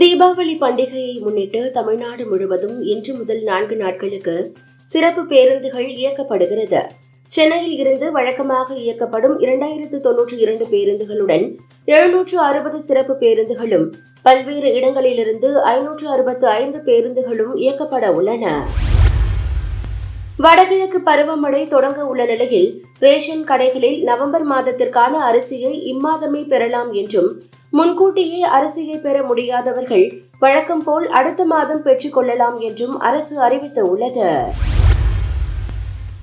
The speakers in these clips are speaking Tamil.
தீபாவளி பண்டிகையை முன்னிட்டு தமிழ்நாடு முழுவதும் இன்று முதல் நான்கு நாட்களுக்கு சிறப்பு பேருந்துகள் இயக்கப்படுகிறது. சென்னையில் இருந்து வழக்கமாக இயக்கப்படும் இரண்டாயிரத்து தொன்னூற்றி இரண்டு பேருந்துகளுடன் எழுநூற்று அறுபது சிறப்பு பேருந்துகளும் பல்வேறு இடங்களிலிருந்து ஐநூற்று அறுபத்து ஐந்து பேருந்துகளும் இயக்கப்பட உள்ளன. வடகிழக்கு பருவமழை தொடங்க உள்ள நிலையில் ரேஷன் கடைகளில் நவம்பர் மாதத்திற்கான அரிசியை இம்மாதமே பெறலாம் என்றும் முன்கூட்டியே அரிசியை பெற முடியாதவர்கள் வழக்கம் போல் அடுத்த மாதம் பெற்றுக்கொள்ளலாம் என்றும் அரசு அறிவித்துள்ளது.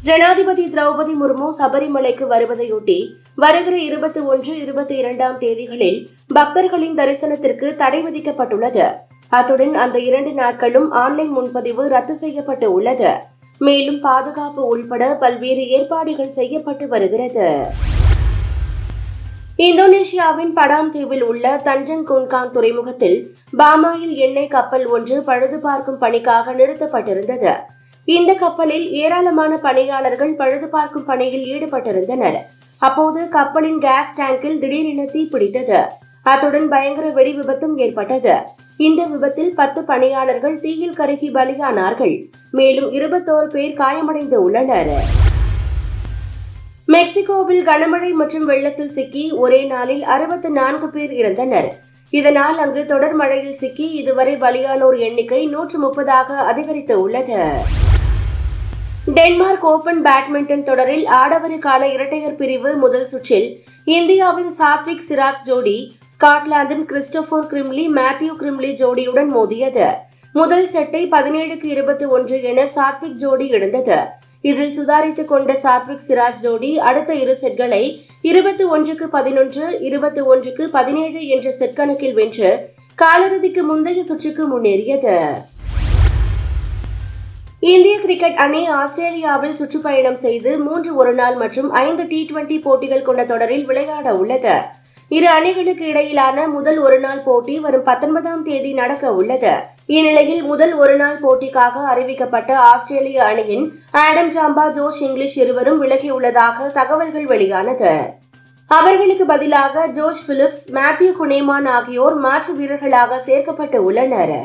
ஜனாதிபதி திரௌபதி முர்மு சபரிமலைக்கு வருவதையொட்டி வருகிற இருபத்தி ஒன்று இருபத்தி இரண்டாம் தேதிகளில் பக்தர்களின் தரிசனத்திற்கு தடை விதிக்கப்பட்டுள்ளது. அத்துடன் அந்த இரண்டு நாட்களும் ஆன்லைன் முன்பதிவு ரத்து செய்யப்பட்டு உள்ளது. மேலும் பாதுகாப்பு உள்பட பல்வேறு ஏற்பாடுகள் செய்யப்பட்டு வருகிறது. இந்தோனேஷியாவின் படாம் தீவில் உள்ள தஞ்சங் குன்கான் துறைமுகத்தில் பாமாயில் எண்ணெய் கப்பல் ஒன்று பழுது பார்க்கும் பணிக்காக நிறுத்தப்பட்டிருந்தது. இந்த கப்பலில் ஏராளமான பணியாளர்கள் பழுது பார்க்கும் பணியில் ஈடுபட்டிருந்தனர். அப்போது கப்பலின் கேஸ் டேங்கில் திடீரென தீப்பிடித்தது. அத்துடன் பயங்கர வெடி விபத்தும் ஏற்பட்டது. இந்த விபத்தில் பத்து பணியாளர்கள் தீயில் கருகி பலியானார்கள். மேலும் இருபத்தோரு பேர் காயமடைந்து உள்ளனர். மெக்சிகோவில் கனமழை மற்றும் வெள்ளத்தில் சிக்கி ஒரே நாளில் அறுபத்து நான்கு பேர் இறந்தனர். இதனால் அங்கு தொடர் மழையில் சிக்கி இதுவரை பலியானோர் எண்ணிக்கை நூற்று முப்பதாக அதிகரித்து உள்ளது. டென்மார்க் ஓபன் பேட்மிண்டன் தொடரில் ஆடவருக்கான இரட்டையர் பிரிவு முதல் சுற்றில் இந்தியாவின் சாத்விக் சிராக் ஜோடி ஸ்காட்லாந்தின் கிறிஸ்டோபர் கிரிம்லி மேத்யூ கிரிம்லி ஜோடியுடன் மோதியது. முதல் செட்டை பதினேழுக்கு இருபத்தி ஒன்று என சாத்விக் ஜோடி இழந்தது. இதில் சுதாரித்துக் கொண்ட சாத்விக் சிராஜ் ஜோடி அடுத்த இரு செட்களை இருபத்தி ஒன்றுக்கு பதினொன்று இருபத்தி ஒன்றுக்கு பதினேழு என்ற செட் கணக்கில் வென்று காலிறுதிக்கு முந்தைய சுற்றுக்கு முன்னேறியது. இந்திய கிரிக்கெட் அணி ஆஸ்திரேலியாவில் சுற்றுப்பயணம் செய்து மூன்று ஒருநாள் மற்றும் ஐந்து டி டுவெண்டி போட்டிகள் கொண்ட தொடரில் விளையாட உள்ளது. இரு அணிகளுக்கு இடையிலான முதல் ஒருநாள் போட்டி வரும் பத்தொன்பதாம் தேதி நடக்க உள்ளது. இந்நிலையில் முதல் ஒருநாள் போட்டிக்காக அறிவிக்கப்பட்ட ஆஸ்திரேலிய அணியின் ஆடம் ஜாம்பா ஜோஷ் இங்கிலீஷ் இருவரும் விலகியுள்ளதாக தகவல்கள் வெளியானது. அவர்களுக்கு பதிலாக ஜோஷ் பிலிப்ஸ் மேத்யூ குனேமான் ஆகியோர் மாற்று வீரர்களாக சேர்க்கப்பட்டு உள்ளனர்.